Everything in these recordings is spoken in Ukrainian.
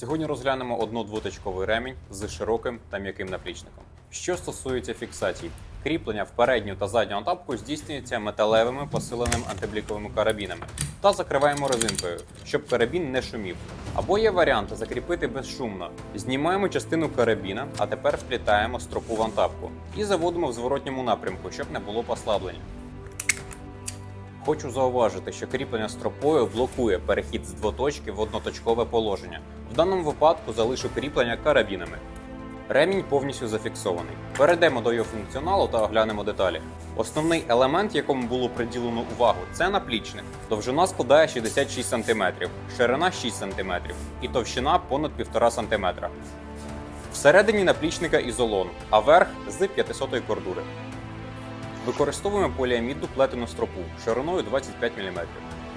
Сьогодні розглянемо одно-двоточковий ремінь з широким та м'яким наплічником. Що стосується фіксацій, кріплення в передню та задню антапку здійснюється металевими посиленими антибліковими карабінами та закриваємо резинкою, щоб карабін не шумів. Або є варіант закріпити безшумно. Знімаємо частину карабіна, а тепер вплітаємо стропу в антапку і заводимо в зворотньому напрямку, щоб не було послаблення. Хочу зауважити, що кріплення стропою блокує перехід з двоточки в одноточкове положення. В даному випадку залишу кріплення карабінами. Ремінь повністю зафіксований. Перейдемо до його функціоналу та оглянемо деталі. Основний елемент, якому було приділено увагу, це наплічник. Довжина складає 66 см, ширина 6 см і товщина понад 1,5 см. Всередині наплічника ізолон, а верх з 500 кордури. Використовуємо поліамідну плетену стропу шириною 25 мм.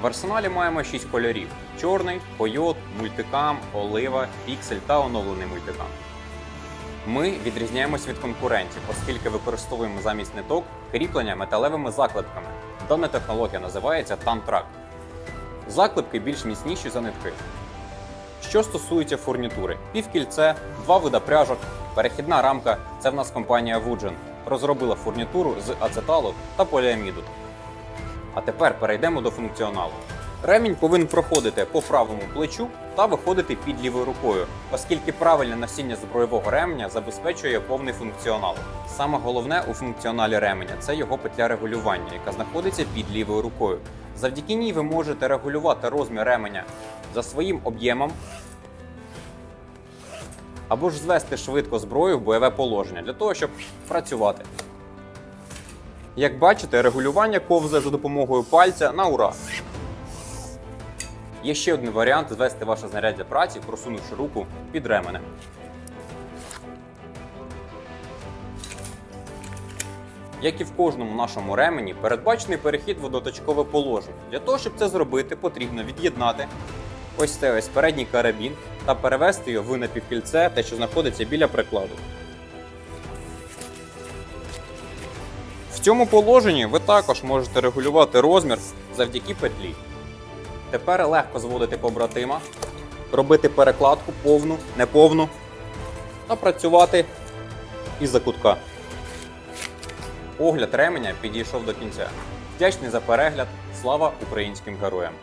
В арсеналі маємо 6 кольорів: чорний, койот, мультикам, олива, піксель та оновлений мультикам. Ми відрізняємось від конкурентів, оскільки використовуємо замість ниток кріплення металевими заклепками. Дана технологія називається Тантрак. Заклепки більш міцніші за нитки. Що стосується фурнітури, півкільце, два вида пряжок, перехідна рамка це в нас компанія Woodgen. Розробила фурнітуру з ацеталу та поліаміду. А тепер перейдемо до функціоналу. Ремінь повинен проходити по правому плечу та виходити під лівою рукою, оскільки правильне носіння збройового ременя забезпечує повний функціонал. Саме головне у функціоналі ременя це його петля регулювання, яка знаходиться під лівою рукою. Завдяки ній ви можете регулювати розмір ременя за своїм об'ємом або ж звести швидко зброю в бойове положення для того, щоб працювати. Як бачите, регулювання ковзає за допомогою пальця на ура. Є ще один варіант звести ваше знаряддя праці, просунувши руку під ременем. Як і в кожному нашому ремені, передбачений перехід в одноточкове положення. Для того, щоб це зробити, потрібно від'єднати ось це ось передній карабін та перевести його в напівкільце, те, що знаходиться біля прикладу. В цьому положенні ви також можете регулювати розмір завдяки петлі. Тепер легко зводити побратима, робити перекладку повну, неповну та працювати із-за кутка. Огляд ременя підійшов до кінця. Вдячний за перегляд. Слава українським героям!